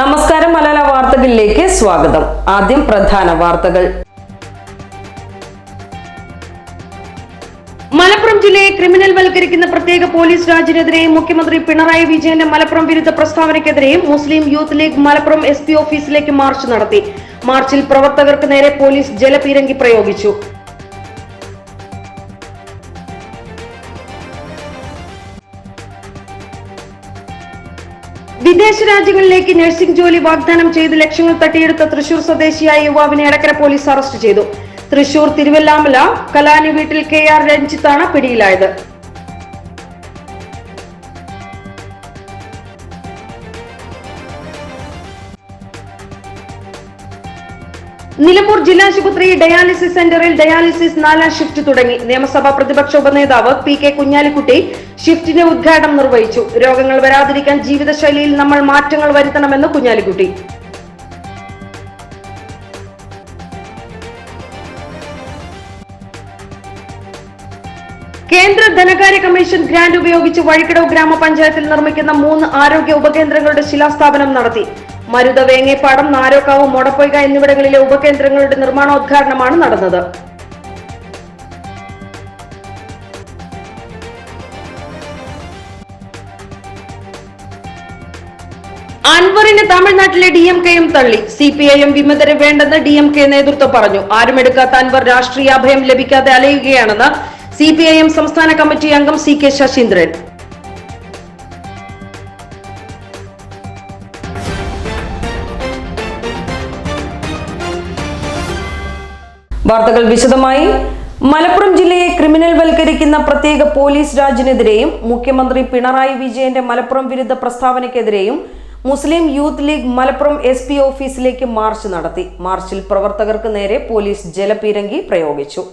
നമസ്കാരം മലയാള വാർത്തകളിലേക്ക് സ്വാഗതം. ആദ്യം പ്രധാന വാർത്തകൾ. മലപ്പുറം ജില്ലയെ ക്രിമിനൽ വൽക്കരിക്കുന്ന പ്രത്യേക പോലീസ് രാജിനെതിരെയും മുഖ്യമന്ത്രി പിണറായി വിജയന്റെ മലപ്പുറം വിരുദ്ധ പ്രസ്താവനയ്ക്കെതിരെയും Muslim Youth League Malappuram S ഓഫീസിലേക്ക് മാർച്ച് നടത്തി. മാർച്ചിൽ പ്രവർത്തകർക്ക് നേരെ പോലീസ് ജലപീരങ്കി പ്രയോഗിച്ചു. വിദേശ രാജ്യങ്ങളിലേക്ക് നഴ്സിംഗ് ജോലി വാഗ്ദാനം ചെയ്ത് ലക്ഷങ്ങൾ തട്ടിയെടുത്ത തൃശൂർ സ്വദേശിയായ യുവാവിനെ എടക്കര പോലീസ് അറസ്റ്റ് ചെയ്തു. തൃശൂർ തിരുവല്ലാമല കലാനി വീട്ടിൽ കെ ആർ രഞ്ജിത്താണ് പിടിയിലായത്. നിലമ്പൂർ ജില്ലാശുപത്രി ഡയാലിസിസ് സെന്ററിൽ ഡയാലിസിസ് നാലാം ഷിഫ്റ്റ് തുടങ്ങി. നിയമസഭാ പ്രതിപക്ഷ ഉപനേതാവ് പി കെ കുഞ്ഞാലിക്കുട്ടി ഷിഫ്റ്റിന്റെ ഉദ്ഘാടനം നിർവഹിച്ചു. രോഗങ്ങൾ വരാതിരിക്കാൻ ജീവിതശൈലിയിൽ നമ്മൾ മാറ്റങ്ങൾ വരുത്തണമെന്ന് കുഞ്ഞാലിക്കുട്ടി. കേന്ദ്ര ധനകാര്യ കമ്മീഷൻ ഗ്രാന്റ് ഉപയോഗിച്ച് വഴിക്കടവ് ഗ്രാമപഞ്ചായത്തിൽ നിർമ്മിക്കുന്ന മൂന്ന് ആരോഗ്യ ഉപകേന്ദ്രങ്ങളുടെ ശിലാസ്ഥാപനം നടത്തി. മരുത വേങ്ങേപ്പാടം നാരോക്കാവ് മൊടപ്പൊയ്ക എന്നിവിടങ്ങളിലെ ഉപകേന്ദ്രങ്ങളുടെ നിർമ്മാണോദ്ഘാടനമാണ് നടന്നത്. അൻവറിന് തമിഴ്നാട്ടിലെ ഡി എം കെയും തള്ളി. സി പി ഐ എം വിമതരെ വേണ്ടെന്ന് ഡി എം കെ നേതൃത്വം പറഞ്ഞു. ആരുമെടുക്കാത്ത അൻവർ രാഷ്ട്രീയ അഭയം ലഭിക്കാതെ അലയുകയാണെന്ന് സി പി ഐ എം സംസ്ഥാന കമ്മിറ്റി അംഗം സി കെ ശശീന്ദ്രൻ. വാർത്തകൾ വിശദമായി. മലപ്പുറം ജില്ലയെ ക്രിമിനൽ വൽക്കരിക്കുന്ന പ്രത്യേക പോലീസ് രാജിനെതിരെയും മുഖ്യമന്ത്രി പിണറായി വിജയന്റെ മലപ്പുറം വിരുദ്ധ പ്രസ്താവനയ്ക്കെതിരെയും Muslim Youth League Malappuram S P ഓഫീസിലേക്ക് മാർച്ച് നടത്തി. മാർച്ചിൽ പ്രവർത്തകർക്ക് നേരെ പോലീസ് ജലപീരങ്കി പ്രയോഗിച്ചു.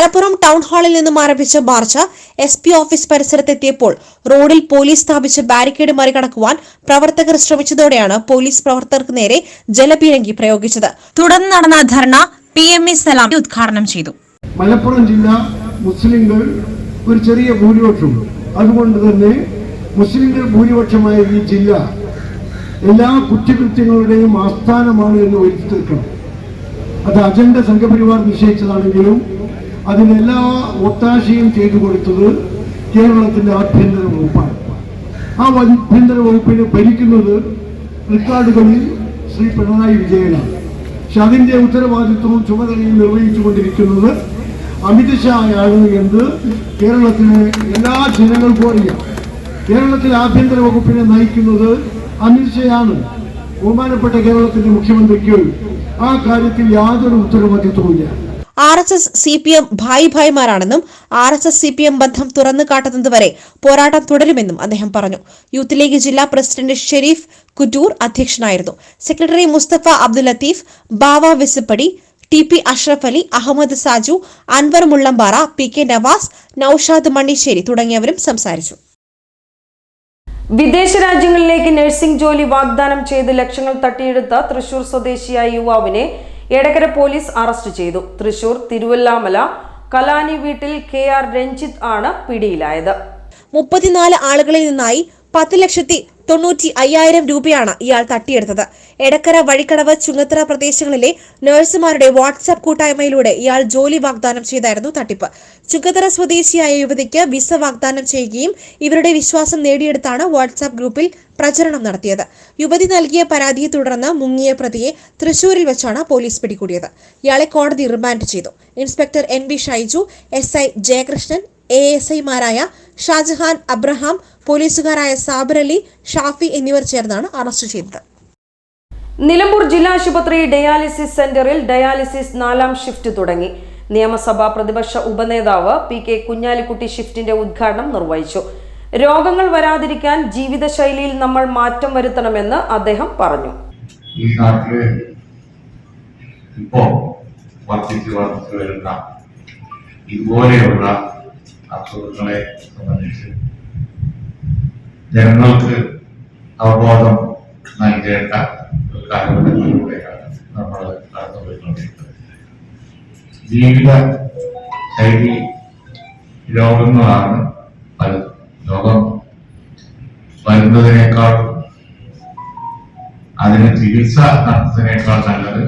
മലപ്പുറം ടൗൺ ഹാളിൽ നിന്നും ആരംഭിച്ച മാർച്ച് എസ് പി ഓഫീസ് പരിസരത്തെത്തിയപ്പോൾ റോഡിൽ പോലീസ് സ്ഥാപിച്ച ബാരിക്കേഡ് മറികടക്കുവാൻ പ്രവർത്തകർ ശ്രമിച്ചതോടെയാണ് പോലീസ് പ്രവർത്തകർക്ക് നേരെ ജലപീരങ്കി പ്രയോഗിച്ചത്. തുടർന്ന് നടന്ന dharna P M A Salam ഉദ്ഘാടനം ചെയ്തു. മലപ്പുറം ജില്ല മുസ്ലിങ്ങൾ ഒരു ചെറിയ ഭൂരിപക്ഷം അതുകൊണ്ട് തന്നെ മുസ്ലിങ്ങൾ ഭൂരിപക്ഷമായ ഈ ജില്ല എല്ലാ കുറ്റകൃത്യങ്ങളുടെയും ആസ്ഥാനമാണ് എന്ന് വരുത്തി അത് അജണ്ട സംഘപരിവാർ നിശ്ചയിച്ചതാണെങ്കിലും അതിനെല്ലാ ഒത്താശയും ചെയ്തു കൊടുത്തത് കേരളത്തിന്റെ ആഭ്യന്തര വകുപ്പാണ്. ആ ആഭ്യന്തര വകുപ്പിനെ ഭരിക്കുന്നത് റിക്കാർഡുകളിൽ ശ്രീ പിണറായി വിജയനാണ്. പക്ഷെ അതിന്റെ ഉത്തരവാദിത്വവും ചുമതലയും നിർവഹിച്ചുകൊണ്ടിരിക്കുന്നത് അമിത്ഷായാണ് എന്ന് കേരളത്തിലെ എല്ലാ ജനങ്ങൾക്കും അറിയാം. കേരളത്തിലെ ആഭ്യന്തര വകുപ്പിനെ നയിക്കുന്നത് അമിത്ഷയാണ് ബഹുമാനപ്പെട്ട കേരളത്തിന്റെ മുഖ്യമന്ത്രിക്ക് ആ കാര്യത്തിൽ യാതൊരു ഉത്തരവാദിത്വവുമില്ല. R S S C P M Bhai ഭായിമാരാണെന്നും R S S C P M ബന്ധം തുറന്നു കാട്ടുന്നതുവരെ പോരാട്ടം തുടരുമെന്നും അദ്ദേഹം പറഞ്ഞു. യൂത്ത് ലീഗ് ജില്ലാ പ്രസിഡന്റ് ഷെരീഫ് കുറ്റൂർ അധ്യക്ഷനായിരുന്നു. Secretary Mustafa Abdul Latheef Bava Visappadi T P Ashraf Ali Ahammed Saju Anvar Mullampara P K Navas Noushad Manniserry തുടങ്ങിയവരും സംസാരിച്ചു. വിദേശ രാജ്യങ്ങളിലേക്ക് നഴ്സിംഗ് ജോലി വാഗ്ദാനം ചെയ്ത് ലക്ഷങ്ങൾ തട്ടിയെടുത്ത തൃശൂർ സ്വദേശിയായ യുവാവിനെ എടക്കര പോലീസ് അറസ്റ്റ് ചെയ്തു. തൃശൂർ തിരുവല്ലാമല കലാനി വീട്ടിൽ കെ ആർ രഞ്ജിത്ത് ആണ് പിടിയിലായത്. മുപ്പത്തിനാല് ആളുകളിൽ നിന്നായി പത്ത് ലക്ഷത്തി തൊണ്ണൂറ്റി അയ്യായിരം രൂപയാണ് ഇയാൾ തട്ടിയെടുത്തത്. എടക്കര വഴിക്കടവ് ചുങ്കത്തറ പ്രദേശങ്ങളിലെ നഴ്സുമാരുടെ വാട്സാപ്പ് കൂട്ടായ്മയിലൂടെ ഇയാൾ ജോലി വാഗ്ദാനം ചെയ്തായിരുന്നു തട്ടിപ്പ്. ചുങ്കത്തറ സ്വദേശിയായ യുവതിക്ക് വിസ വാഗ്ദാനം ചെയ്യുകയും ഇവരുടെ വിശ്വാസം നേടിയെടുത്താണ് വാട്സാപ്പ് ഗ്രൂപ്പിൽ പ്രചരണം നടത്തിയത്. യുവതി നൽകിയ പരാതിയെ തുടർന്ന് മുങ്ങിയ പ്രതിയെ തൃശൂരിൽ വെച്ചാണ് പോലീസ് പിടികൂടിയത്. ഇയാളെ കോടതി റിമാൻഡ് ചെയ്തു. Inspector N B Shaiju S I Jayakrishnan A S ഐമാരായ ഷാജഹാൻ അബ്രഹാം പോലീസുകാരായ സാബർ അലി ഷാഫി എന്നിവർ ചേർന്നാണ് അറസ്റ്റ് ചെയ്തത്. നിലമ്പൂർ ജില്ലാ ആശുപത്രി ഡയാലിസിസ് സെന്ററിൽ ഡയാലിസിസ് നാലാം ഷിഫ്റ്റ് തുടങ്ങി. നിയമസഭാ പ്രതിപക്ഷ ഉപനേതാവ് പി കെ കുഞ്ഞാലിക്കുട്ടി ഷിഫ്റ്റിന്റെ ഉദ്ഘാടനം നിർവഹിച്ചു. രോഗങ്ങൾ വരാതിരിക്കാൻ ജീവിതശൈലിയിൽ നമ്മൾ മാറ്റം വരുത്തണമെന്ന് അദ്ദേഹം പറഞ്ഞു. ഈ നാട്ടിലെ ഇപ്പോ വർദ്ധിച്ചു വർദ്ധിച്ചു വരുന്ന ഇതുപോലെയുള്ള അസുഖങ്ങളെ സംബന്ധിച്ച് ജനങ്ങൾക്ക് അവബോധം നൽകേണ്ട ഒരു കാലഘട്ടങ്ങളിലൂടെയാണ് നമ്മൾ കടന്നുപോയിക്കൊണ്ടിരിക്കുന്നത് ജീവിത ശൈലി രോഗങ്ങളാണ് പലതും രോഗം വരുന്നതിനേക്കാൾ അതിന് ചികിത്സ നടത്തുന്നതിനേക്കാൾ നല്ലത്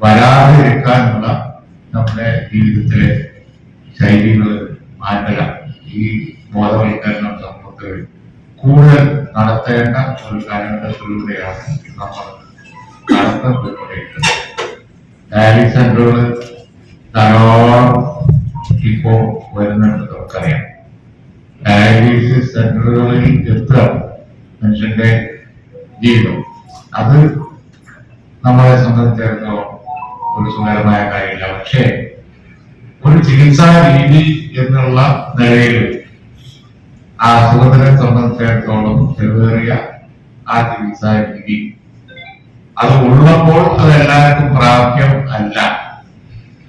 വരാതിരിക്കാനുള്ള നമ്മുടെ ജീവിതത്തിലെ ശൈലികൾ മാറ്റുക ഈ ബോധവൽക്കരണം സമൂഹത്തിൽ കൂടുതൽ നടത്തേണ്ട ഒരു കാലഘട്ടത്തിലൂടെയാണ് നമ്മൾ നടത്തപ്പെട്ടുകൊണ്ടിരിക്കുന്നത് ഡയാലിസിസ് സെന്ററുകൾ ധാരാളം ഇപ്പോ വരുന്നുണ്ട് നമുക്കറിയാം. ഡയാലിസിസ് സെന്ററുകളിൽ എത്തുക മനുഷ്യന്റെ ജീവിതം? അത് നമ്മളെ സംബന്ധിച്ചിടത്തോളം ഒരു സുഖകരമായ കാര്യമില്ല. പക്ഷേ ഒരു ചികിത്സാ രീതി നിലയിൽ ആ സുഹൃത്തിനെ സംബന്ധിച്ചിടത്തോളം ചെറുതേറിയ ആ ചികിത്സാ രീതി അത് ഉള്ളപ്പോൾ അത് എല്ലാവർക്കും പ്രാപ്യം അല്ല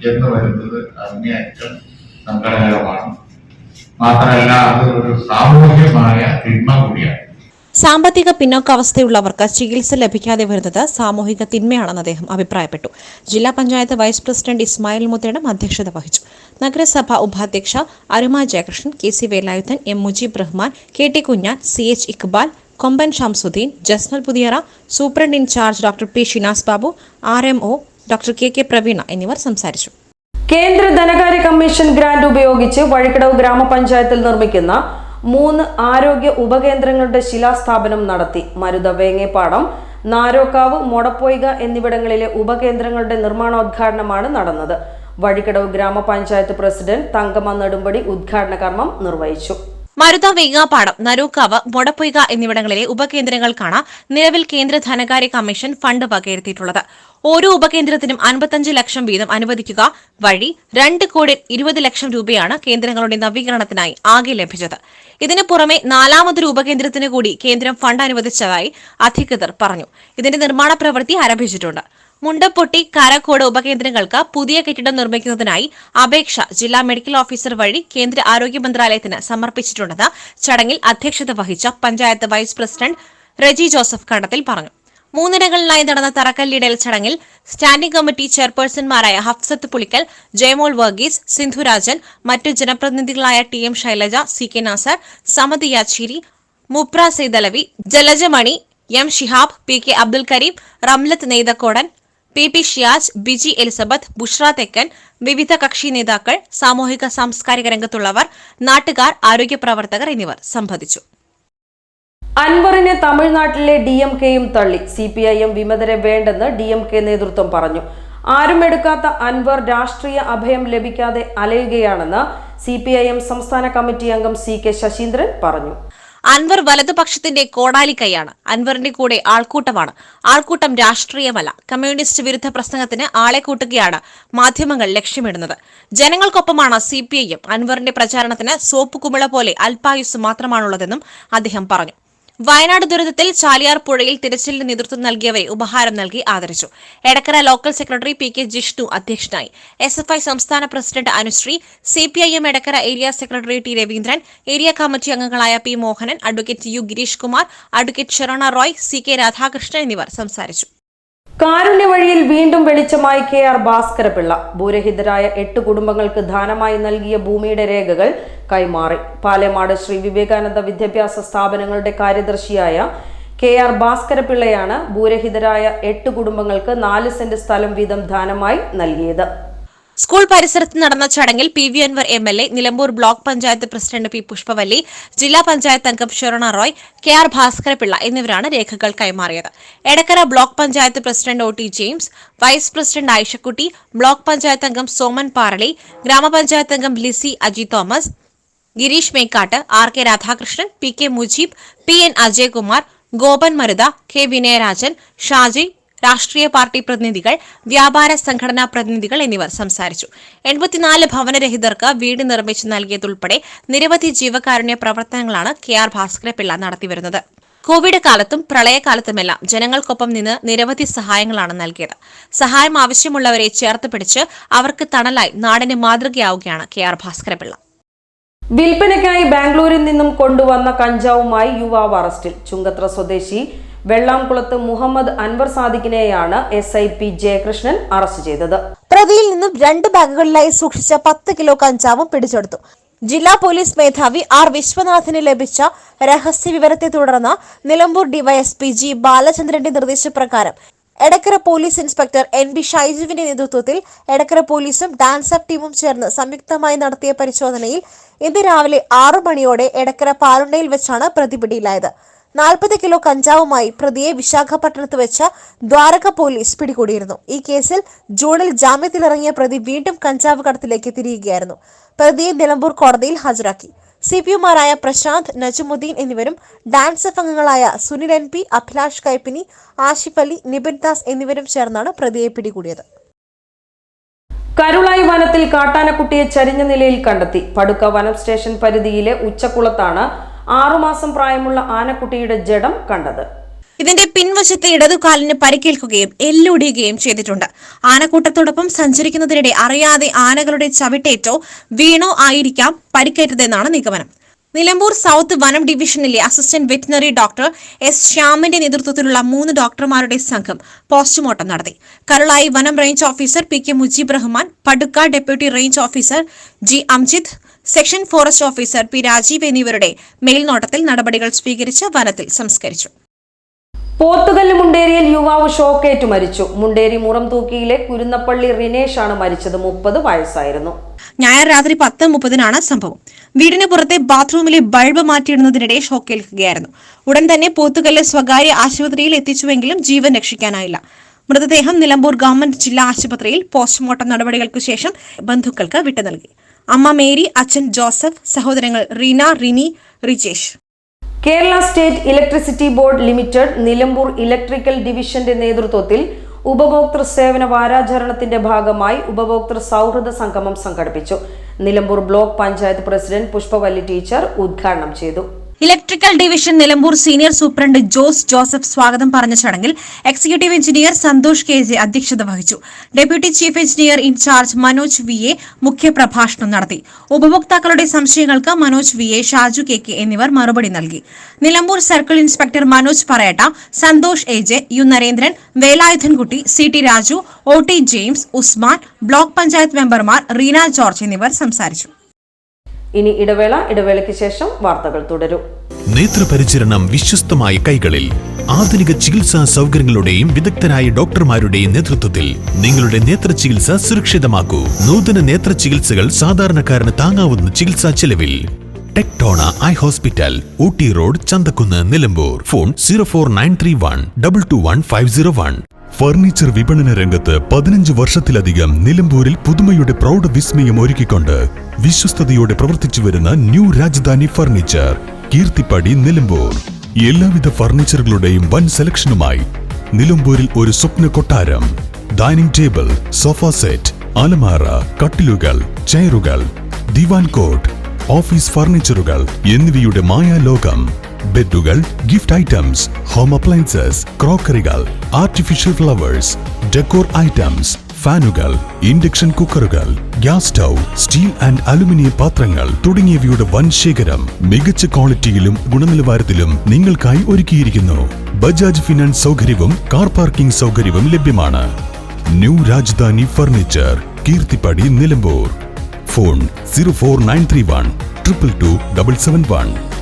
എന്ന് വരുന്നത് അങ്ങേയറ്റം സങ്കടകരമാണ്. മാത്രമല്ല അത് ഒരു സാമൂഹ്യമായ തിന്മ കൂടിയാണ്. സാമ്പത്തിക പിന്നോക്കാവസ്ഥയുള്ളവർക്ക് ചികിത്സ ലഭിക്കാതെ വരുന്നത് സാമൂഹിക തിന്മയാണെന്ന് അദ്ദേഹം അഭിപ്രായപ്പെട്ടു. ജില്ലാ പഞ്ചായത്ത് വൈസ് പ്രസിഡന്റ് ഇസ്മായിൽ മുത്തേടം അധ്യക്ഷത വഹിച്ചു. നഗരസഭ ഉപാധ്യക്ഷ Aruma Jayakrishnan K C Velayudhan M Mujeeb Rahman K T Kunhan C H Iqbal Komban Shamsuddin Jasnal Puthiyara superintendent in charge doctor P Shinas Babu R M O doctor K K Praveena എന്നിവർ സംസാരിച്ചു. കേന്ദ്ര ധനകാര്യ commission grant ഉപയോഗിച്ച് വഴിക്കടവ് ഗ്രാമപഞ്ചായത്തിൽ നിർമ്മിക്കുന്ന മൂന്ന് ആരോഗ്യ ഉപകേന്ദ്രങ്ങളുടെ ശിലാസ്ഥാപനം നടത്തി. മരുത വേങ്ങേപ്പാടം നാരോക്കാവ് മൊടപ്പൊയ്ക എന്നിവിടങ്ങളിലെ ഉപകേന്ദ്രങ്ങളുടെ നിർമ്മാണോദ്ഘാടനമാണ് നടന്നത്. വഴിക്കടവ് ഗ്രാമപഞ്ചായത്ത് പ്രസിഡന്റ് തങ്കമ്മ നെടുമ്പടി ഉദ്ഘാടന കർമ്മം നിർവഹിച്ചു. മരുത വെങ്ങാപ്പാടം നരൂക്കാവ് മൊടപ്പൊയ്ക എന്നിവിടങ്ങളിലെ ഉപകേന്ദ്രങ്ങൾക്കാണ് നിലവിൽ കേന്ദ്ര ധനകാര്യ കമ്മീഷൻ ഫണ്ട് വകയിരുത്തിയിട്ടുള്ളത്. ഓരോ ഉപകേന്ദ്രത്തിനും അൻപത്തഞ്ച് ലക്ഷം വീതം അനുവദിക്കുക വഴി രണ്ട് കോടി ഇരുപത് ലക്ഷം രൂപയാണ് കേന്ദ്രങ്ങളുടെ നവീകരണത്തിനായി ആകെ ലഭിച്ചത്. ഇതിനു പുറമെ നാലാമതൊരു ഉപകേന്ദ്രത്തിന് കൂടി കേന്ദ്രം ഫണ്ട് അനുവദിച്ചതായി അധികൃതർ പറഞ്ഞു. ഇതിന്റെ നിർമ്മാണ പ്രവൃത്തി ആരംഭിച്ചിട്ടുണ്ട്. മുണ്ടപ്പൊട്ടി കാരക്കോട് ഉപകേന്ദ്രങ്ങൾക്ക് പുതിയ കെട്ടിടം നിർമ്മിക്കുന്നതിനായി അപേക്ഷ ജില്ലാ മെഡിക്കൽ ഓഫീസർ വഴി കേന്ദ്ര ആരോഗ്യ മന്ത്രാലയത്തിന് സമർപ്പിച്ചിട്ടുണ്ടെന്ന് ചടങ്ങിൽ അധ്യക്ഷത വഹിച്ച panchayat vice president Reji Joseph Kandathil പറഞ്ഞു. മൂന്നിടങ്ങളിലായി നടന്ന തറക്കല്ലിടൽ ചടങ്ങിൽ സ്റ്റാൻഡിംഗ് കമ്മിറ്റി ചെയർപേഴ്സൺമാരായ ഹഫ്സത്ത് പുളിക്കൽ ജയമോൾ വർഗീസ് സിന്ധുരാജൻ മറ്റ് ജനപ്രതിനിധികളായ T M Shailaja C K Nasar Samathi Yacheri Mupra Saithalavi Jalajamani M Shihab P K Abdul Kareem Ramlath Neythakodan P P Shiyaj Biji Elizabeth Bushra Thekkan വിവിധ കക്ഷി നേതാക്കൾ സാമൂഹിക സാംസ്കാരിക രംഗത്തുള്ളവർ നാട്ടുകാർ ആരോഗ്യ പ്രവർത്തകർ എന്നിവർ സംബന്ധിച്ചു. അൻവറിനെ തമിഴ്നാട്ടിലെ ഡി എം കെയും തള്ളി. സി പി ഐ എം വിമതരെ വേണ്ടെന്ന് ഡി എം കെ നേതൃത്വം പറഞ്ഞു. ആരും എടുക്കാത്ത അൻവർ രാഷ്ട്രീയ അഭയം ലഭിക്കാതെ അലയുകയാണെന്ന് സി പി ഐ എം സംസ്ഥാന കമ്മിറ്റി അംഗം സി കെ ശശീന്ദ്രൻ പറഞ്ഞു. അൻവർ വലതുപക്ഷത്തിന്റെ കോടാലിക്കൈയാണ്. അൻവറിന്റെ കൂടെ ആൾക്കൂട്ടമാണ്. ആൾക്കൂട്ടം രാഷ്ട്രീയമല്ല. കമ്മ്യൂണിസ്റ്റ് വിരുദ്ധ പ്രസംഗത്തിന് ആളെ കൂട്ടുകയാണ് മാധ്യമങ്ങൾ ലക്ഷ്യമിടുന്നത്. ജനങ്ങൾക്കൊപ്പമാണ് സി പി ഐ എം അൻവറിന്റെ പ്രചാരണത്തിന് സോപ്പ് കുമിള പോലെ അൽപായുസ് മാത്രമാണുള്ളതെന്നും അദ്ദേഹം പറഞ്ഞു. വയനാട് ദുരന്തത്തിൽ ചാലിയാർ പുഴയിൽ തിരച്ചിലിന് നേതൃത്വം നൽകിയവരെ ഉപഹാരം നൽകി ആദരിച്ചു. Edakkara local secretary P K Jishnu അധ്യക്ഷനായി. എസ് എഫ് ഐ സംസ്ഥാന president Anushree CPIM Edakkara area secretary T Raveendran area committee അംഗങ്ങളായ P Mohanan advocate U Gireesh Kumar advocate Sherona Roy C K Radhakrishnan എന്നിവർ സംസാരിച്ചു. കാരുണ്യ വഴിയിൽ വീണ്ടും വെളിച്ചമായി K R Bhaskara Pillai. ഭൂരഹിതരായ എട്ട് കുടുംബങ്ങൾക്ക് ദാനമായി നൽകിയ ഭൂമിയുടെ രേഖകൾ കൈമാറി. പാലമാട് ശ്രീ വിവേകാനന്ദ വിദ്യാഭ്യാസ സ്ഥാപനങ്ങളുടെ കാര്യദർശിയായ കെ ആർ ഭാസ്കരപിള്ളയാണ് ഭൂരഹിതരായ എട്ട് കുടുംബങ്ങൾക്ക് നാല് സെന്റ് സ്ഥലം വീതം ദാനമായി നൽകിയത്. സ്കൂൾ പരിസരത്ത് നടന്ന ചടങ്ങിൽ P V Anvar M L A Nilambur block panchayat president P Pushpavalli ജില്ലാ പഞ്ചായത്ത് അംഗം ശരണ റോയ് കെ ആർ ഭാസ്കരപിള്ള എന്നിവരാണ് രേഖകൾ കൈമാറിയത്. Edakkara block panchayat president O T James vice president Ayishakutty block panchayat അംഗം സോമൻ പാറളി ഗ്രാമപഞ്ചായത്ത് അംഗം Lissy Aji Thomas Gireesh Mekkatt R K Radhakrishnan P K Mujeeb P N Ajayakumar Gopan Marutha K Vinayarajan Shaji രാഷ്ട്രീയ party പ്രതിനിധികൾ വ്യാപാര സംഘടനാ പ്രതിനിധികൾ എന്നിവർ സംസാരിച്ചു. എൺപത്തിനാല് ഭവനരഹിതർക്ക് വീട് നിർമ്മിച്ചു നൽകിയതുൾപ്പെടെ നിരവധി ജീവകാരുണ്യ പ്രവർത്തനങ്ങളാണ് കെ ആർ ഭാസ്കരപിള്ള നടത്തിവരുന്നത് കോവിഡ് കാലത്തും പ്രളയകാലത്തുമെല്ലാം ജനങ്ങൾക്കൊപ്പം നിന്ന് നിരവധി സഹായങ്ങളാണ് നൽകിയത്. സഹായം ആവശ്യമുള്ളവരെ ചേർത്ത് പിടിച്ച് അവർക്ക് തണലായി നാടിന് മാതൃകയാവുകയാണ് കെ ആർ ഭാസ്കരപിള്ള വിൽപ്പനയ്ക്കായി ബാംഗ്ലൂരിൽ നിന്നും കൊണ്ടുവന്ന കഞ്ചാവുമായി യുവാവ് അറസ്റ്റിൽ. ചുങ്കത്ര സ്വദേശി വെള്ളാംകുളത്ത് Muhammad Anwar സാദിഖിനെയാണ് S I P Jayakrishnan arrest ചെയ്തത്. പ്രതിയിൽ നിന്നും രണ്ട് ബാഗുകളിലായി സൂക്ഷിച്ച പത്ത് കിലോ കഞ്ചാവും പിടിച്ചെടുത്തു. ജില്ലാ പോലീസ് മേധാവി ആർ വിശ്വനാഥിന് ലഭിച്ച രഹസ്യ വിവരത്തെ തുടർന്ന് നിലമ്പൂർ ഡിവൈഎസ്പി ജി ബാലചന്ദ്രന്റെ നിർദ്ദേശപ്രകാരം Edakkara police inspector N B ഷൈജുവിന്റെ നേതൃത്വത്തിൽ എടക്കര പോലീസും ഡാൻസർ ടീമും ചേർന്ന് സംയുക്തമായി നടത്തിയ പരിശോധനയിൽ ഇന്ന് രാവിലെ ആറു മണിയോടെ എടക്കര പാലുണ്ടയിൽ വെച്ചാണ് പ്രതി പിടിയിലായത് നാൽപ്പത് കിലോ കഞ്ചാവുമായി പ്രതിയെ വിശാഖപട്ടണത്ത് വെച്ച ദ്വാരക പോലീസ് പിടികൂടിയിരുന്നു. ഈ കേസിൽ ജൂണിൽ ജാമ്യത്തിലിറങ്ങിയ പ്രതി വീണ്ടും കഞ്ചാവ് കടത്തിലേക്ക് തിരിയുകയായിരുന്നു. പ്രതിയെ നിലമ്പൂർ കോടതിയിൽ ഹാജരാക്കി. സി പി യുമാരായ പ്രശാന്ത് നജുമുദ്ദീൻ എന്നിവരും ഡാൻസ് അംഗങ്ങളായ സുനിൽ എൻ പി അഭിലാഷ് കൈപ്പിനി ആഷിഫ് അലി നിബിൻ ദാസ് എന്നിവരും ചേർന്നാണ് പ്രതിയെ പിടികൂടിയത്. കരുളായി വനത്തിൽ കാട്ടാനക്കുട്ടിയെ ചരിഞ്ഞ നിലയിൽ കണ്ടെത്തി. പടുക്ക വനം സ്റ്റേഷൻ പരിധിയിലെ ഉച്ചക്കുളത്താണ് ആറുമാസം പ്രായമുള്ള ആനക്കുട്ടിയുടെ ജഡം കണ്ടത്. ഇതിന്റെ പിൻവശത്തെ ഇടതുകാലിന് പരിക്കേൽക്കുകയും എല്ലൊടിയുകയും ചെയ്തിട്ടുണ്ട്. ആനക്കൂട്ടത്തോടൊപ്പം സഞ്ചരിക്കുന്നതിനിടെ അറിയാതെ ആനകളുടെ ചവിട്ടേറ്റോ വീണോ ആയിരിക്കാം പരിക്കേറ്റതെന്നാണ് നിഗമനം. നിലമ്പൂർ സൗത്ത് വനം ഡിവിഷനിലെ അസിസ്റ്റന്റ് വെറ്റിനറി ഡോക്ടർ എസ് ശ്യാമിന്റെ നേതൃത്വത്തിലുള്ള മൂന്ന് ഡോക്ടർമാരുടെ സംഘം പോസ്റ്റ്മോർട്ടം നടത്തി. കരുളായി വനം range officer P K Mujeeb Rahman Padukka deputy range officer G Amjith section forest officer P Rajeev എന്നിവരുടെ മേൽനോട്ടത്തിൽ നടപടികൾ സ്വീകരിച്ച് വനത്തിൽ സംസ്കരിച്ചു. പോത്തുകല്ല് മുണ്ടേരിയിൽ യുവാവ് ഷോക്കേറ്റ് മരിച്ചു. മുണ്ടേരി മുറം തൂക്കിയിലെ കുരുന്നപ്പള്ളി റിനേഷ് ആണ് മരിച്ചത്. മുപ്പത് വയസ്സായിരുന്നു. ഞായർ രാത്രി പത്ത് മുപ്പതിനാണ് സംഭവം. വീടിന് പുറത്തെ ബാത്റൂമിലെ ബൾബ് മാറ്റിയിടുന്നതിനിടെ ഷോക്കേൽക്കുകയായിരുന്നു. ഉടൻ തന്നെ പോത്തുകല്ല് സ്വകാര്യ ആശുപത്രിയിൽ എത്തിച്ചുവെങ്കിലും ജീവൻ രക്ഷിക്കാനായില്ല. മൃതദേഹം നിലമ്പൂർ ഗവൺമെന്റ് ജില്ലാ ആശുപത്രിയിൽ പോസ്റ്റ്മോർട്ടം നടപടികൾക്ക് ശേഷം ബന്ധുക്കൾക്ക് വിട്ടു നൽകി. അമ്മ മേരി അച്ഛൻ ജോസഫ് സഹോദരങ്ങൾ Reena Rini Rijesh. Kerala state electricity board limited Nilambur electrical ഡിവിഷന്റെ നേതൃത്വത്തിൽ ഉപഭോക്തൃ സേവന വാരാചരണത്തിന്റെ ഭാഗമായി ഉപഭോക്തൃ സൗഹൃദ സംഗമം സംഘടിപ്പിച്ചു. Nilambur block panchayat president Pushpavalli teacher ഉദ്ഘാടനം ചെയ്തു electrical division Nilambur senior superintendent Jose Joseph സ്വാഗതം പറഞ്ഞ ചടങ്ങിൽ executive engineer Santhosh K J അധ്യക്ഷത വഹിച്ചു. Deputy chief engineer in charge Manoj V A മുഖ്യപ്രഭാഷണം നടത്തി. ഉപഭോക്താക്കളുടെ സംശയങ്ങൾക്ക് Manoj V A Shaju K K എന്നിവർ മറുപടി നൽകി. Nilambur circle inspector Manoj Parayatta Santhosh A J U Narendran Velayudhankutty C T Raju O T James Usman block panchayat മെമ്പർമാർ Reena George എന്നിവർ സംസാരിച്ചു. ഇനി ഇടവേള ഇടവേളയ്ക്ക് ശേഷം വാർത്തകൾ തുടരും. നേത്രപരിചരണം വിശ്വസ്തമായ കൈകളിൽ. ആധുനിക ചികിത്സാ സൗകര്യങ്ങളുടെയും വിദഗ്ധരായ ഡോക്ടർമാരുടെയും നേതൃത്വത്തിൽ നിങ്ങളുടെ നേത്ര ചികിത്സ സുരക്ഷിതമാക്കൂ. നൂതന നേത്ര ചികിത്സകൾ സാധാരണക്കാരന് താങ്ങാവുന്ന ചികിത്സാ ചെലവിൽ. Tectona eye hospital Ooty road Chanthakkunnu Nilambur. Phone zero four nine three one double two one five zero one. Furniture വിപണന രംഗത്ത് പതിനഞ്ച് വർഷത്തിലധികം നിലമ്പൂരിൽ പുതുമയുടെ പ്രൗഢ വിസ്മയം ഒരുക്കിക്കൊണ്ട് വിശ്വസ്തയോടെ പ്രവർത്തിച്ചു വരുന്ന ന്യൂ രാജധാനി ഫർണിച്ചർ കീർത്തിപ്പടി നിലമ്പൂർ. എല്ലാവിധ ഫർണിച്ചറുകളുടെയും വൻ സെലക്ഷനുമായി നിലമ്പൂരിൽ ഒരു സ്വപ്ന കൊട്ടാരം ഡൈനിങ് ടേബിൾ സോഫ സെറ്റ് അലമാറ കട്ടിലുകൾ ചെയറുകൾ ദിവാൻ കോട്ട് ഓഫീസ് ഫർണിച്ചറുകൾ എന്നിവയുടെ മായാലോകം ബെഡുകൾ ഗിഫ്റ്റ് ഐറ്റംസ് ഹോം അപ്ലയൻസസ് ക്രോക്കറികൾ ആർട്ടിഫിഷ്യൽ ഫ്ലവേഴ്സ് ഡെക്കോർ ഐറ്റംസ് ഫാനുകൾ induction കുക്കറുകൾ gas stove steel and aluminium പാത്രങ്ങൾ തുടങ്ങിയവയുടെ വൻ ശേഖരം മികച്ച ക്വാളിറ്റിയിലും ഗുണനിലവാരത്തിലും നിങ്ങൾക്കായി ഒരുക്കിയിരിക്കുന്നു. ബജാജ് ഫിനാൻസ് സൗകര്യവും കാർ പാർക്കിംഗ് സൗകര്യവും ലഭ്യമാണ്. New Rajadhani furniture Keerthippadi Nilambur. Phone zero four nine three one triple two double seven one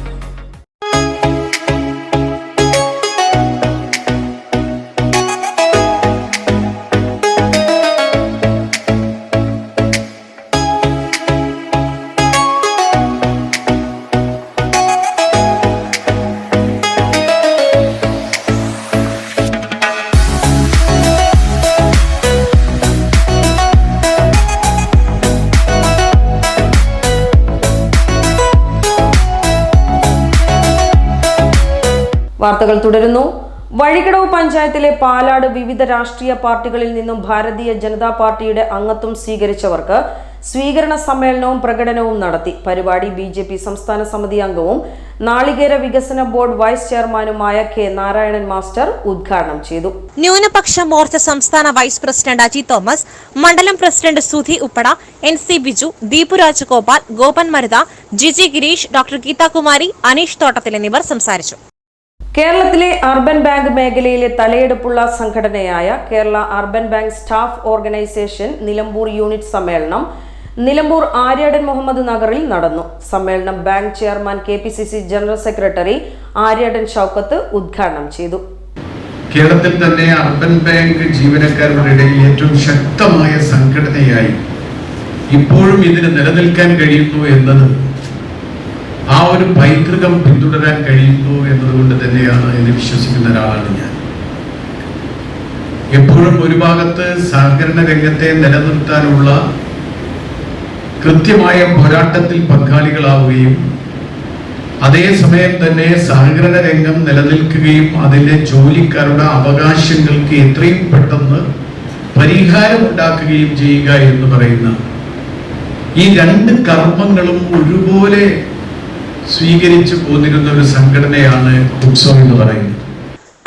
വാർത്തകൾ തുടരുന്നു. വഴികടവ് പഞ്ചായത്തിലെ പാലാട് വിവിധ രാഷ്ട്രീയ പാർട്ടികളിൽ നിന്നും ഭാരതീയ ജനതാ പാർട്ടിയുടെ അംഗത്വം സ്വീകരിച്ചവർക്ക് സ്വീകരണ സമ്മേളനവും പ്രകടനവും നടത്തി. പരിപാടി ബി ജെ പി സംസ്ഥാന സമിതി അംഗവും നാളികേര വികസന ബോർഡ് വൈസ് ചെയർമാനുമായ കെ നാരായണൻ മാസ്റ്റർ ഉദ്ഘാടനം ചെയ്തു. ന്യൂനപക്ഷ മോർച്ച സംസ്ഥാന വൈസ് പ്രസിഡന്റ് അജി തോമസ് മണ്ഡലം president Sudhi Uppada N C Biju Deepu Rajagopal Gopan Maruta Jiji Gireesh doctor Geethakumari Aneesh Thottathil എന്നിവർ സംസാരിച്ചു. കേരളത്തിലെ അർബൻ ബാങ്ക് മേഖലയിലെ തലയെടുപ്പുള്ള സംഘടനയായ Kerala urban bank staff organisation Nilambur unit സമ്മേളനം നിലമ്പൂർ ആര്യാടൻ മുഹമ്മദ് നഗറിൽ നടന്നു. സമ്മേളനം bank chairman K P C C general secretary Aryadan Shoukath ഉദ്ഘാടനം ചെയ്തു. കേരളത്തിൽ തന്നെ അർബൻ ബാങ്ക് ജീവനക്കാരുടെ ഇടയിൽ ഏറ്റവും ശക്തമായ സംഘടനയായി ഇപ്പോഴും ഇതിന് നിലനിൽക്കാൻ കഴിയുന്നു എന്നത് ആ ഒരു പൈതൃകം പിന്തുടരാൻ കഴിയുന്നു എന്നതുകൊണ്ട് തന്നെയാണ് എന്ന് വിശ്വസിക്കുന്ന ഒരാളാണ് ഞാൻ. എപ്പോഴും ഒരു ഭാഗത്ത് സഹകരണ രംഗത്തെ നിലനിർത്താനുള്ള കൃത്യമായ പോരാട്ടത്തിൽ പങ്കാളികളാവുകയും അതേസമയം തന്നെ സഹകരണ രംഗം നിലനിൽക്കുകയും അതിലെ ജോലിക്കാരുടെ അവകാശങ്ങൾക്ക് എത്രയും പെട്ടെന്ന് പരിഹാരം ഉണ്ടാക്കുകയും ചെയ്യുക എന്ന് പറയുന്ന ഈ രണ്ട് കർമ്മങ്ങളും ഒരുപോലെ സ്വീകരിച്ചു പോന്നിരുന്ന ഒരു സംഘടനയാണ് കുക്സോ എന്ന് പറയുന്നത്.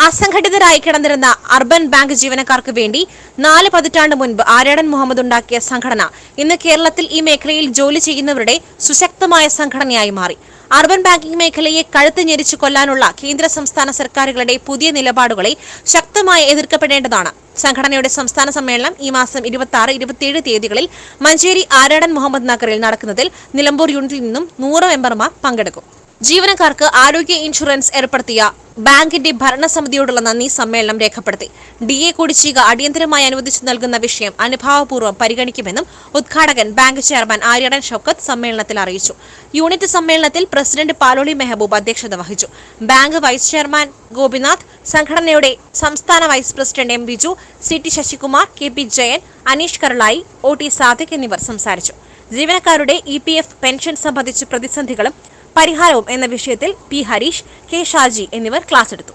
അസംഘടിതരായി കിടന്നിരുന്ന അർബൻ ബാങ്ക് ജീവനക്കാർക്ക് വേണ്ടി നാല് പതിറ്റാണ്ട് മുൻപ് ആര്യാടൻ മുഹമ്മദ് ഉണ്ടാക്കിയ സംഘടന ഇന്ന് കേരളത്തിൽ ഈ മേഖലയിൽ ജോലി ചെയ്യുന്നവരുടെ സുശക്തമായ സംഘടനയായി മാറി. അർബൻ ബാങ്കിംഗ് മേഖലയെ കഴുത്ത് ഞെരിച്ചു കൊല്ലാനുള്ള കേന്ദ്ര സംസ്ഥാന സർക്കാരുകളുടെ പുതിയ നിലപാടുകളെ ശക്തമായി എതിർക്കപ്പെടേണ്ടതാണ്. സംഘടനയുടെ സംസ്ഥാന സമ്മേളനം ഈ മാസം ഇരുപത്തി ആറ് ഇരുപത്തിയേഴ് തീയതികളിൽ മഞ്ചേരി ആരാടൻ മുഹമ്മദ് നഗറിൽ നടക്കുന്നതിൽ നിലമ്പൂർ യൂണിറ്റിൽ നിന്നും നൂറ് മെമ്പർമാർ പങ്കെടുക്കും. ജീവനക്കാർക്ക് ആരോഗ്യ ഇൻഷുറൻസ് ഏർപ്പെടുത്തിയ ബാങ്കിന്റെ ഭരണസമിതിയോടുള്ള നന്ദി സമ്മേളനം രേഖപ്പെടുത്തി. ഡി എ കുടിശ്ശിക അടിയന്തരമായി അനുവദിച്ചു നൽകുന്ന വിഷയം അനുഭാവപൂർവം പരിഗണിക്കുമെന്നും ഉദ്ഘാടകൻ ബാങ്ക് ചെയർമാൻ ആര്യടൻ ഷൌക്കത്ത് സമ്മേളനത്തിൽ അറിയിച്ചു. യൂണിറ്റ് സമ്മേളനത്തിൽ പ്രസിഡന്റ് പാലോളി മെഹബൂബ് അധ്യക്ഷത വഹിച്ചു. ബാങ്ക് വൈസ് ചെയർമാൻ ഗോപിനാഥ് സംഘടനയുടെ സംസ്ഥാന vice president M Biju C T Sasikumar K P Jayan Aneesh Karulai O T Sadiq എന്നിവർ സംസാരിച്ചു. ജീവനക്കാരുടെ ഇ പെൻഷൻ സംബന്ധിച്ച് പ്രതിസന്ധികളും പരിഹാരവും എന്ന വിഷയത്തിൽ പി ഹരീഷ് കെ ഷാജി എന്നിവർ ക്ലാസ് എടുത്തു.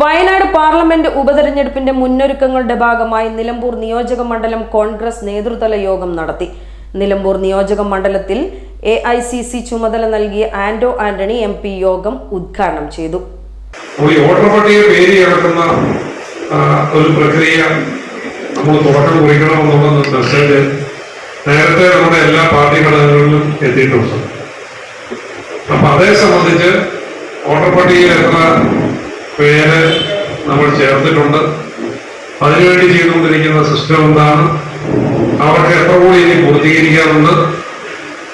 വയനാട് പാർലമെന്റ് ഉപതെരഞ്ഞെടുപ്പിന്റെ മുന്നൊരുക്കങ്ങളുടെ ഭാഗമായി നിലമ്പൂർ നിയോജക മണ്ഡലം കോൺഗ്രസ് നേതൃതല യോഗം നടത്തി. നിലമ്പൂർ നിയോജക മണ്ഡലത്തിൽ എ ഐ സി സി ചുമതല നൽകിയ ആന്റോ ആന്റണി എം പി യോഗം ഉദ്ഘാടനം ചെയ്തു. വോട്ടർ പട്ടിക പേര് ഒരു പ്രക്രിയ നമ്മൾ തുടക്കം കുറിക്കണമെന്നുള്ള മെസ്സേജ് നേരത്തെ നമ്മുടെ എല്ലാ പാർട്ടി ഘടകങ്ങളിലും എത്തിയിട്ടുണ്ട്. അപ്പൊ അതേ സംബന്ധിച്ച് വോട്ടർ പട്ടികയിൽ എത്ര പേര് നമ്മൾ ചേർത്തിട്ടുണ്ട്. അതിനുവേണ്ടി ചെയ്തുകൊണ്ടിരിക്കുന്ന സിസ്റ്റം എന്താണ്? അവർക്ക് എത്ര കൂടി ഇനി പൂർത്തീകരിക്കാറുണ്ട്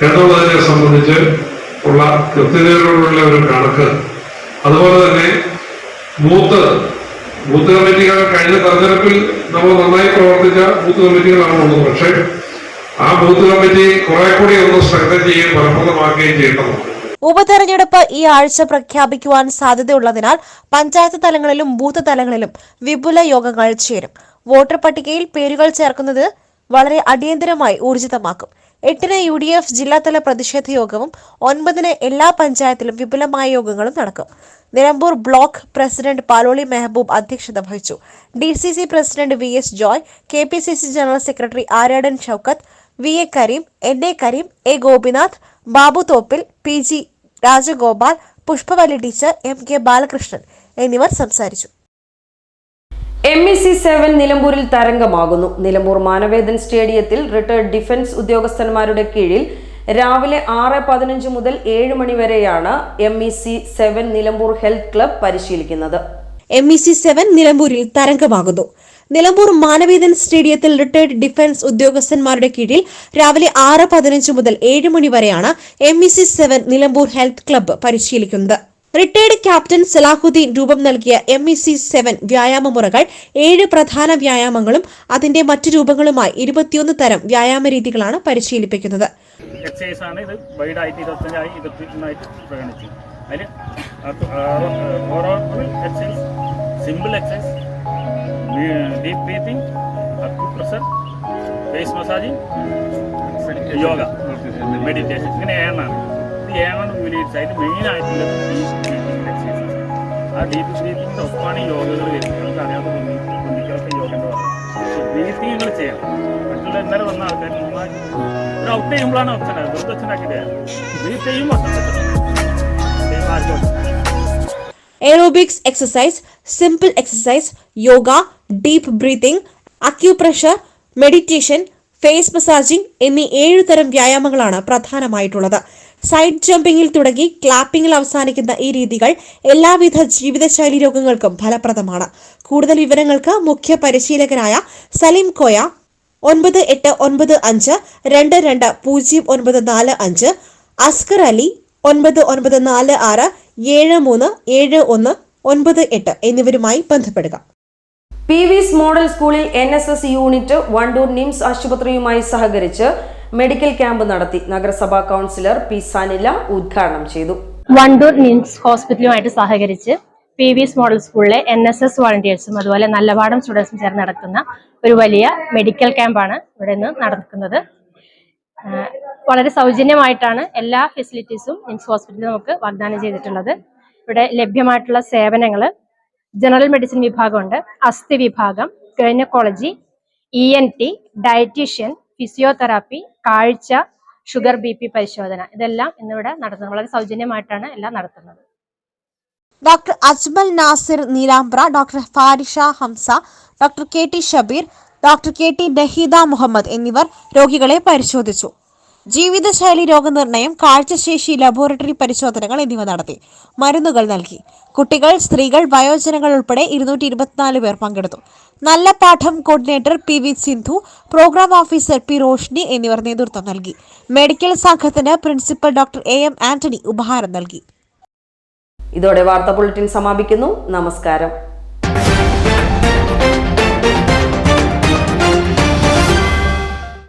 എന്നുള്ളതിനെ സംബന്ധിച്ച് ഉള്ള കൃത്യതയോടുള്ള ഒരു കണക്ക്. അതുപോലെ തന്നെ ബൂത്ത് ബൂത്ത് കമ്മിറ്റികൾ കഴിഞ്ഞ തെരഞ്ഞെടുപ്പിൽ നമ്മൾ നന്നായി പ്രവർത്തിച്ച ബൂത്ത് കമ്മിറ്റികളാണ് ഉള്ളത്. പക്ഷേ ആ ബൂത്ത് കമ്മിറ്റി കുറെ കൂടി ഒന്ന് സ്ട്രെങ്തൻ ചെയ്യുകയും ഫലപ്രദമാക്കുകയും ചെയ്യേണ്ടതുണ്ട്. ഉപതെരഞ്ഞെടുപ്പ് ഈ ആഴ്ച പ്രഖ്യാപിക്കുവാൻ സാധ്യതയുള്ളതിനാൽ പഞ്ചായത്ത് തലങ്ങളിലും ബൂത്ത് തലങ്ങളിലും വിപുല യോഗങ്ങൾ ചേരും. വോട്ടർ പട്ടികയിൽ പേരുകൾ ചേർക്കുന്നത് വളരെ അടിയന്തരമായി ഊർജിതമാക്കും. എട്ടിന് യു ഡി എഫ് ജില്ലാതല പ്രതിഷേധ യോഗവും ഒൻപതിന് എല്ലാ പഞ്ചായത്തിലും വിപുലമായ യോഗങ്ങളും നടക്കും. നിലമ്പൂർ ബ്ലോക്ക് പ്രസിഡന്റ് പാലോളി മെഹബൂബ് അധ്യക്ഷത വഹിച്ചു. D C C president V S Joy K P C C general secretary Aryadan Shoukath V A Kareem N A Kareem A Gopinath Babu Thoppil P G Rajagopal Pushpavalli teacher M K Balakrishnan എന്നിവർ സംസാരിച്ചു. M E C seven നിലമ്പൂരിൽ തരംഗമാകുന്നു. നിലമ്പൂർ മാനവേദൻ സ്റ്റേഡിയത്തിൽ retired defence ഉദ്യോഗസ്ഥന്മാരുടെ കീഴിൽ രാവിലെ ആറ് പതിനഞ്ച് മുതൽ ഏഴ് മണിവരെയാണ് M E C seven Nilambur health club പരിശീലിക്കുന്നത്. M E C seven നിലമ്പൂരിൽ തരംഗമാകുന്നു. നിലമ്പൂർ മാനവേദൻ സ്റ്റേഡിയത്തിൽ റിട്ടയർഡ് ഡിഫൻസ് ഉദ്യോഗസ്ഥന്മാരുടെ കീഴിൽ രാവിലെ ആറ് പതിനഞ്ച് മുതൽ ഏഴ് മണി വരെയാണ് M E C seven Nilambur health club പരിശീലിക്കുന്നത്. Retired captain Salahuddin രൂപം നൽകിയ എം ഇ സി സെവൻ വ്യായാമ മുറകൾ ഏഴ് പ്രധാന വ്യായാമങ്ങളും അതിന്റെ മറ്റു രൂപങ്ങളുമായി ഇരുപത്തിയൊന്ന് തരം വ്യായാമ രീതികളാണ് പരിശീലിപ്പിക്കുന്നത്. എക്സസൈസ് ആണ് ഇത്. Simple exercise deep breathing pressure face massaging yoga meditation ഇങ്ങനെ ഏണാണ്. ഇത് ഏണാണ് വിലയിരുത്തി അതിന് മെയിനായിട്ടുള്ളത് ഡീപ് ബ്രീത്തിങ് എക്സസൈസ് ആ ഡീപ് ബ്രീത്തിങ്ങിന്റെ ഒപ്പമാണ് യോഗകൾ വരുന്നത്. നമുക്ക് അറിയാതെ കുഞ്ഞിക്കൊക്കെ യോഗ എന്ന് പറയുന്നത്. ബ്രീത്തിങ് നിങ്ങൾ ചെയ്യണം. മറ്റുള്ള ഇന്നലെ വന്ന ആൾക്കാർ നന്നായി ഒരു ഔട്ട് ചെയ്യുമ്പോഴാണ് ഒച്ചന വെറുതെ ഒച്ചനാക്കിയത് വീട്ട് ചെയ്യുമ്പോൾ ആർക്കും. Aerobics exercise simple exercise yoga deep breathing acupressure meditation face massaging എന്നീ ഏഴു തരം വ്യായാമങ്ങളാണ് പ്രധാനമായിട്ടുള്ളത്. സൈഡ് ജമ്പിങ്ങിൽ തുടങ്ങി ക്ലാപ്പിംഗിൽ അവസാനിക്കുന്ന ഈ രീതികൾ എല്ലാവിധ ജീവിതശൈലി രോഗങ്ങൾക്കും ഫലപ്രദമാണ്. കൂടുതൽ വിവരങ്ങൾക്ക് മുഖ്യ പരിശീലകനായ സലീം കോയ ഒൻപത് എട്ട് ഒൻപത് അഞ്ച് രണ്ട് രണ്ട് പൂജ്യം ഒൻപത് നാല് അഞ്ച് അസ്കർ അലി ഒൻപത് ഒൻപത് നാല് ആറ് ഏഴ് മൂന്ന് ഏഴ് ഒന്ന് ഒൻപത് എട്ട് എന്നിവരുമായി ബന്ധപ്പെടുക. പി വിസ് മോഡൽ സ്കൂളിൽ N S S unit Wandoor NIMS ആശുപത്രിയുമായി സഹകരിച്ച് മെഡിക്കൽ ക്യാമ്പ് നടത്തി നഗരസഭാ കൗൺസിലർ പി സനില ഉദ്ഘാടനം ചെയ്തു. വണ്ടൂർ നിംസ് ഹോസ്പിറ്റലുമായിട്ട് സഹകരിച്ച് പി വി എസ് മോഡൽ സ്കൂളിലെ എൻ എസ് എസ് വോളണ്ടിയേഴ്സും അതുപോലെ നല്ലപാടം സ്റ്റുഡൻസും ചേർന്ന് നടത്തുന്ന ഒരു വലിയ മെഡിക്കൽ ക്യാമ്പാണ് ഇവിടെ നിന്ന് നടക്കുന്നത്. വളരെ സൗജന്യമായിട്ടാണ് എല്ലാ ഫെസിലിറ്റീസും നിംസ് ഹോസ്പിറ്റലിൽ നമുക്ക് വാഗ്ദാനം ചെയ്തിട്ടുള്ളത്. ഇവിടെ ലഭ്യമായിട്ടുള്ള സേവനങ്ങൾ ജനറൽ മെഡിസിൻ വിഭാഗമുണ്ട് അസ്ഥി വിഭാഗം gynaecology E N T dietician physiotherapy കാഴ്ച ഷുഗർ ബി പി പരിശോധന. ഇതെല്ലാം ഇന്നിവിടെ നടത്തുന്നത്. വളരെ സൗജന്യമായിട്ടാണ് എല്ലാം നടത്തുന്നത്. Doctor Ajmal Nasir Neelambra doctor Farisha Hamsa doctor K T Shabeer doctor K T Naheeda Muhammad എന്നിവർ രോഗികളെ പരിശോധിച്ചു. ജീവിതശൈലി രോഗനിർണയം കാഴ്ചശേഷി ലബോറട്ടറി പരിശോധനകൾ എന്നിവ നടത്തി. മരുന്നുകൾ നൽകി. കുട്ടികൾ സ്ത്രീകൾ വയോജനങ്ങൾ ഉൾപ്പെടെ ഇരുന്നൂറ്റി ഇരുപത്തിനാല് പേർ പങ്കെടുത്തു. Nalla Padam coordinator P V Sindhu program officer P Roshni എന്നിവർ നേതൃത്വം നൽകി. മെഡിക്കൽ സംഘത്തിന് principal doctor A M Antony ഉപഹാരം നൽകി. ഇതോടെ വാർത്താ ബുള്ളറ്റിൻ സമാപിക്കുന്നു. നമസ്കാരം.